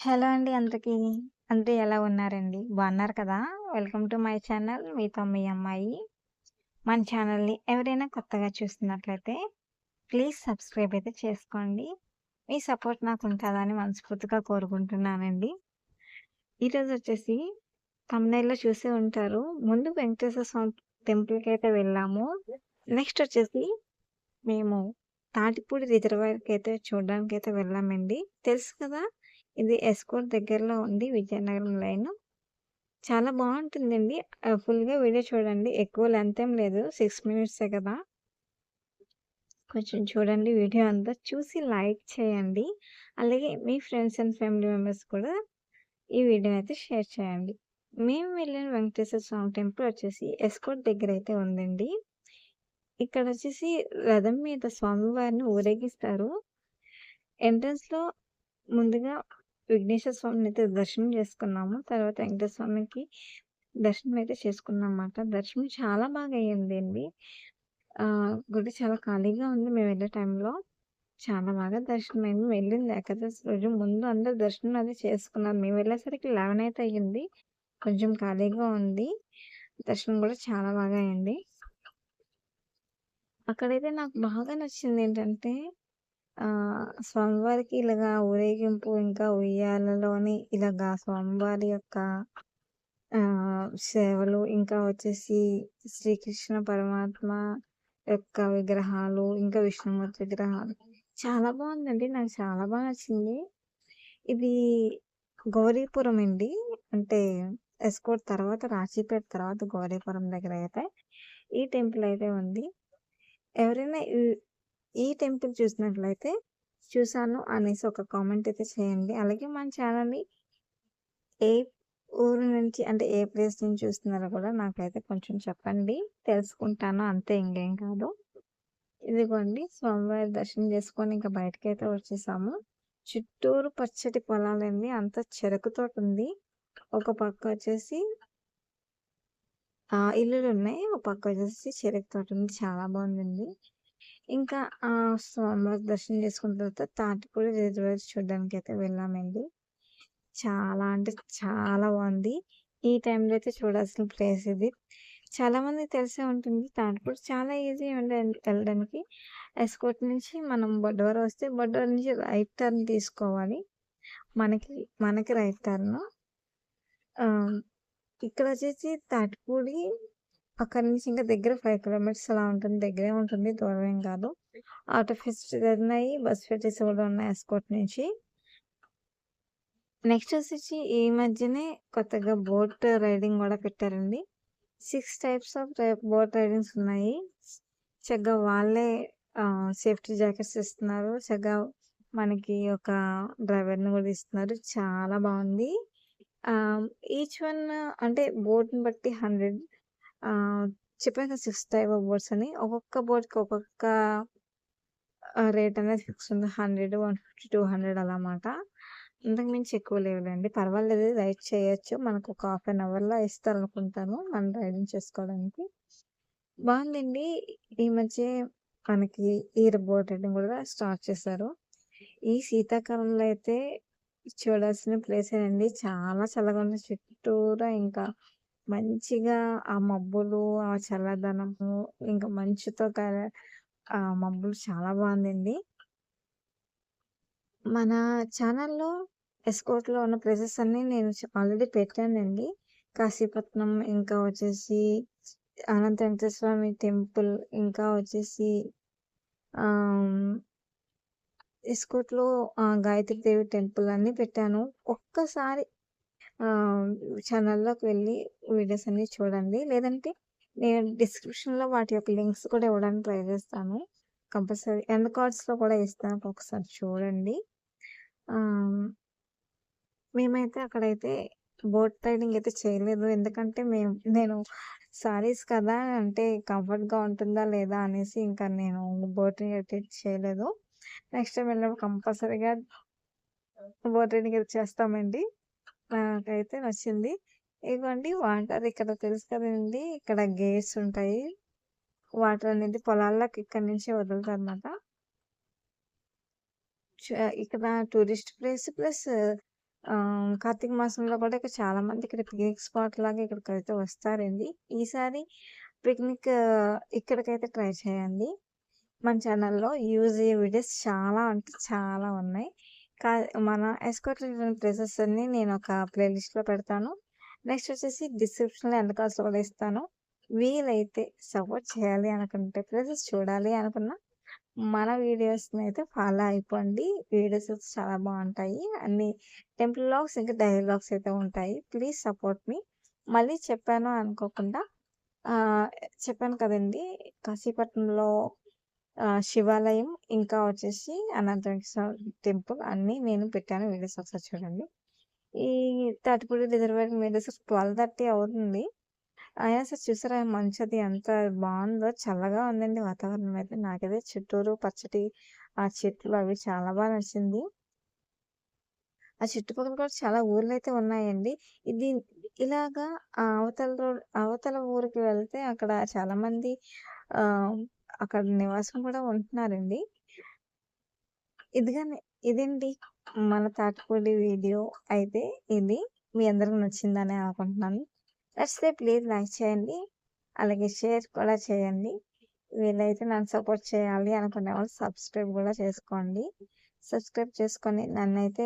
Hello అండి అందరికీ. అందరూ ఎలా ఉన్నారండి? బాగున్నారు కదా! Welcome to my channel. మీతో మీ అమ్మాయి. మన ఛానల్‌ని ఎవరైనా కొత్తగా చూస్తున్నట్లయితే ప్లీజ్ సబ్స్క్రైబ్ అయితే చేసుకోండి. మీ సపోర్ట్ నాకు ఉంటుందని మనస్ఫూర్తిగా కోరుకుంటున్నానండి. ఈరోజు వచ్చేసి థంబ్‌నెయిల్‌లో చూసే ఉంటారు. ముందు వెంకటేశ్వర స్వామి టెంపుల్కి అయితే వెళ్ళాము. నెక్స్ట్ వచ్చేసి మేము తాటిపూడి రిజర్వాయర్‌కైతే చూడడానికైతే వెళ్ళామండి. తెలుసు కదా! ఇది ఎస్కోట్ దగ్గరలో ఉంది. విజయనగరం లైను. చాలా బాగుంటుందండి ఫుల్‌గా వీడియో చూడండి. ఎక్కువ లెంత్ ఏం లేదు. సిక్స్ మినిట్సే కదా! కొంచెం చూడండి వీడియో అంతా. చూసి లైక్ చేయండి. అలాగే మీ ఫ్రెండ్స్ అండ్ ఫ్యామిలీ మెంబర్స్ కూడా ఈ వీడియోనైతే షేర్ చేయండి. మేము వెళ్ళిన వెంకటేశ్వర స్వామి టెంపుల్ వచ్చేసి ఎస్కోర్ట్ దగ్గర అయితే ఉందండి. ఇక్కడ వచ్చేసి రథం మీద స్వామివారిని ఊరేగిస్తారు. ఎంట్రన్స్‌లో ముందుగా విఘ్నేశ్వర స్వామిని అయితే దర్శనం చేసుకున్నాము. తర్వాత వెంకటేశ్వర స్వామికి దర్శనం అయితే చేసుకున్నామన్నమాట. దర్శనం చాలా బాగా అయ్యింది అండి గుడి చాలా ఖాళీగా ఉంది మేము వెళ్ళే టైంలో. చాలా బాగా దర్శనమైంది. వెళ్ళింది ఏకాదశి రోజు. ముందు అందరు దర్శనం అది చేసుకున్నారు. మేము వెళ్ళేసరికి 11 అయితే అయ్యింది. కొంచెం ఖాళీగా ఉంది. దర్శనం కూడా చాలా బాగా అయింది. అక్కడైతే నాకు బాగా నచ్చింది ఏంటంటే స్వామివారికి ఇలాగా ఊరేగింపు ఇంకా ఉయ్యాలలోని ఇలాగా స్వామివారి యొక్క సేవలు ఇంకా వచ్చేసి శ్రీకృష్ణ పరమాత్మ యొక్క విగ్రహాలు, ఇంకా విష్ణుమూర్తి విగ్రహాలు చాలా బాగుందండి నాకు చాలా బాగా నచ్చింది. ఇది గౌరీపురం అండి. అంటే ఎస్కోట్ తర్వాత రాజీపేట తర్వాత గౌరీపురం దగ్గర అయితే ఈ టెంపుల్ అయితే ఉంది. ఎవరైనా ఈ టెంపుల్ చూసినట్లయితే చూసాను అనేసి ఒక కామెంట్ అయితే చేయండి. అలాగే మన ఛానల్‌ని ఏ ఊరు నుంచి అంటే ఏ ప్లేస్ నుంచి చూస్తున్నారో కూడా నాకైతే కొంచెం చెప్పండి. తెలుసుకుంటాను అంతే ఇంకేం కాదు. ఇదిగోండి స్వామివారి దర్శనం చేసుకొని ఇంకా బయటకైతే వచ్చేసాము. చుట్టూరు పచ్చటి పొలాలండి. అంతా చెరకు తోటుంది. ఒక పక్క వచ్చేసి ఇల్లులు ఉన్నాయి ఒక పక్క వచ్చేసి చెరకు తోటుంది. చాలా బాగుందండి ఇంకా ఆ స్వామివారి దర్శనం చేసుకున్న తర్వాత తాటిపూడి రిజర్వేర్ చూడడానికి అయితే వెళ్ళామండి. చాలా అంటే చాలా బాగుంది ఈ టైంలో అయితే చూడాల్సిన ప్లేస్ ఇది. చాలామందికి తెలిసే ఉంటుంది. తాటిపూడి చాలా ఈజీ అండి వెళ్ళడానికి. ఎస్కోట్ నుంచి మనం బొడ్డవర వస్తే బొడ్డవర నుంచి రైట్ టర్న్ తీసుకోవాలి. మనకి మనకి రైట్ టర్ను. ఇక్కడ వచ్చేసి తాటిపూడి అక్కడి నుంచి ఇంకా దగ్గర ఫైవ్ కిలోమీటర్స్ అలా ఉంటుంది. దగ్గరే ఉంటుంది. దూరం ఏం కాదు. ఆటో ఫెసిలిటీస్ ఉన్నాయి. బస్ ఫెసిలిటీస్ కూడా ఉన్నాయి ఎస్కోట్ నుంచి. నెక్స్ట్ వచ్చేసి ఈ మధ్యనే కొత్తగా బోట్ రైడింగ్ కూడా పెట్టారండి. Six types of boat ridings ఉన్నాయి. చక్కగా వాళ్ళే సేఫ్టీ జాకెట్స్ ఇస్తున్నారు. చక్కగా మనకి ఒక డ్రైవర్‌ని కూడా ఇస్తున్నారు. చాలా బాగుంది ఈచ్ వన్ అంటే బోట్‌ని బట్టి హండ్రెడ్ చెప్పాను కదా! సిక్స్ టైప్ ఆఫ్ బోట్స్ అని. ఒక్కొక్క బోట్‌కి ఒక్కొక్క రేట్ అనేది ఫిక్స్ ఉంది. 100, 150, 200 అలా అన్నమాట అంతకు మించి ఎక్కువ లేవులేండి పర్వాలేదు రైడ్ చేయొచ్చు. మనకు ఒక హాఫ్ అన్ అవర్‌లో ఇస్తారనుకుంటాను. మనం రైడింగ్ చేసుకోవడానికి. బాగుందండి ఈ మధ్య మనకి ఇయర్ బోట్ రైడింగ్ కూడా స్టార్ట్ చేశారు. ఈ శీతాకాలంలో అయితే చూడాల్సిన ప్లేస్ అండి చాలా చల్లగా ఉంది. చుట్టూరా ఇంకా మంచిగా ఆ మబ్బులు, ఆ చల్లదనము, ఇంకా మంచుతో క ఆ మబ్బులు చాలా బావుందండి. మన ఛానల్‌లో ఎస్కోట్లో ఉన్న ప్లేసెస్ అన్నీ నేను చ ఆల్రెడీ పెట్టానండి. కాశీపట్నం, ఇంకా వచ్చేసి అనంత వెంకటేశ్వర స్వామి టెంపుల్, ఇంకా వచ్చేసి ఆహ్, ఎస్కార్ట్‌లో ఆహ్, టెంపుల్ అన్నీ పెట్టాను. ఒక్కసారి ఛానల్‌లోకి వెళ్ళి వీడియోస్ అన్నీ చూడండి. లేదంటే నేను డిస్క్రిప్షన్‌లో వాటి యొక్క లింక్స్ కూడా ఇవ్వడానికి ట్రై చేస్తాను. కంపల్సరీ ఎండ్ కార్డ్స్‌లో కూడా ఇస్తాను. ఒకసారి చూడండి. మేమైతే అక్కడైతే బోట్ రైడింగ్ అయితే చేయలేదు. ఎందుకంటే మేము నేను సారీస్ కదా! అంటే కంఫర్ట్‌గా ఉంటుందా లేదా అనేసి ఇంకా నేను బోటింగ్ అయితే చేయలేదు. నెక్స్ట్ టైం వెళ్ళినప్పుడు కంపల్సరీగా బోట్ రైడింగ్ అయితే చేస్తామండి. నాకైతే నచ్చింది. ఇదిగోండి వాటర్ ఇక్కడ తెలుసు కదండి ఇక్కడ గేట్స్ ఉంటాయి. వాటర్ అనేది పొలాల్లోకి ఇక్కడి నుంచే వదులుతారన్నమాట. చ ఇక్కడ టూరిస్ట్ ప్లేస్ ప్లస్ కార్తీక మాసంలో కూడా ఇక్కడ చాలామంది ఇక్కడ పిక్నిక్ స్పాట్ లాగా ఇక్కడికి అయితే వస్తారండి. ఈసారి పిక్నిక్ ఇక్కడికైతే ట్రై చేయండి. మన ఛానల్‌లో యూజ్ అయ్యే వీడియోస్ చాలా అంటే చాలా ఉన్నాయి. కా మన ఎస్కార్ట్ రిటర్న్ ప్లేసెస్ అన్ని నేను ఒక ప్లేలిస్ట్లో పెడతాను. నెక్స్ట్ వచ్చేసి డిస్క్రిప్షన్‌లో ఎంత కాస్ట్ కూడా ఇస్తాను. వీలైతే సపోర్ట్ చేయాలి అనుకుంటే ప్లేసెస్ చూడాలి అనుకున్న మన వీడియోస్‌ని అయితే ఫాలో అయిపోండి. వీడియోస్ అయితే చాలా బాగుంటాయి అన్ని టెంపుల్ లాగ్స్ ఇంకా డైలాగ్స్ అయితే ఉంటాయి. Please support me. మళ్ళీ చెప్పాను అనుకోకుండా చెప్పాను కదండీ! కాశీపట్నంలో శివాలయం ఇంకా వచ్చేసి అనంతేశ్వర టెంపుల్ అన్నీ నేను పెట్టాను వీడియోస్ ఒకసారి చూడండి. ఈ తాటిపూడి రిజర్వాయర్ వీడియోస్ 12:30 అవుతుంది. అయినా సార్ చూసారా మంచిది ఎంత బాగుందో చల్లగా ఉందండి వాతావరణం అయితే. నాకైతే చుట్టూరు పచ్చటి ఆ చెట్లు అవి చాలా బాగా నచ్చింది. ఆ చుట్టుపక్కల కూడా చాలా ఊర్లయితే ఉన్నాయండి. ఇది ఇలాగా ఆ అవతల రోడ్ అవతల ఊరికి వెళ్తే అక్కడ చాలామంది అక్కడ నివాసం కూడా ఉంటున్నారండి. ఇదిగా ఇదండి మన తాటిపూడి వీడియో అయితే ఇది. మీ అందరికి నచ్చిందనే అనుకుంటున్నాను. నచ్చితే ప్లీజ్ లైక్ చేయండి. అలాగే షేర్ కూడా చేయండి. వీలైతే నన్ను సపోర్ట్ చేయాలి అనుకునే వాళ్ళు సబ్స్క్రైబ్ కూడా చేసుకోండి. సబ్స్క్రైబ్ చేసుకొని నన్ను అయితే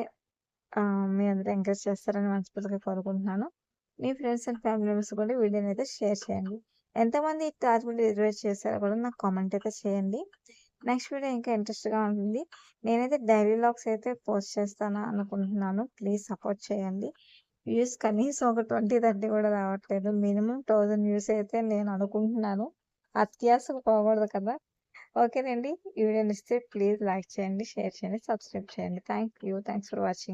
మీ అందరూ ఎంకరేజ్ చేస్తారని మనస్ఫూర్తిగా కోరుకుంటున్నాను. మీ ఫ్రెండ్స్ అండ్ ఫ్యామిలీ మెంబర్స్ కూడా వీడియోని అయితే షేర్ చేయండి. ఎంతమంది తాటిపూడి రిజర్వేట్ చేశారో కూడా నాకు కామెంట్ అయితే చేయండి. నెక్స్ట్ వీడియో ఇంకా ఇంట్రెస్ట్‌గా ఉంటుంది. నేనైతే డైలీ లాగ్స్ అయితే పోస్ట్ చేస్తాను అనుకుంటున్నాను. ప్లీజ్ సపోర్ట్ చేయండి. వ్యూస్ కనీసం ఒక 20, 30 కూడా రావట్లేదు. మినిమమ్ 1000 వ్యూస్ అయితే నేను అనుకుంటున్నాను. అత్యాసకు పోకూడదు కదా! ఓకేనండి. ఈ వీడియో నచ్చితే ప్లీజ్ లైక్ చేయండి, షేర్ చేయండి, సబ్స్క్రైబ్ చేయండి. Thank you. Thanks for watching.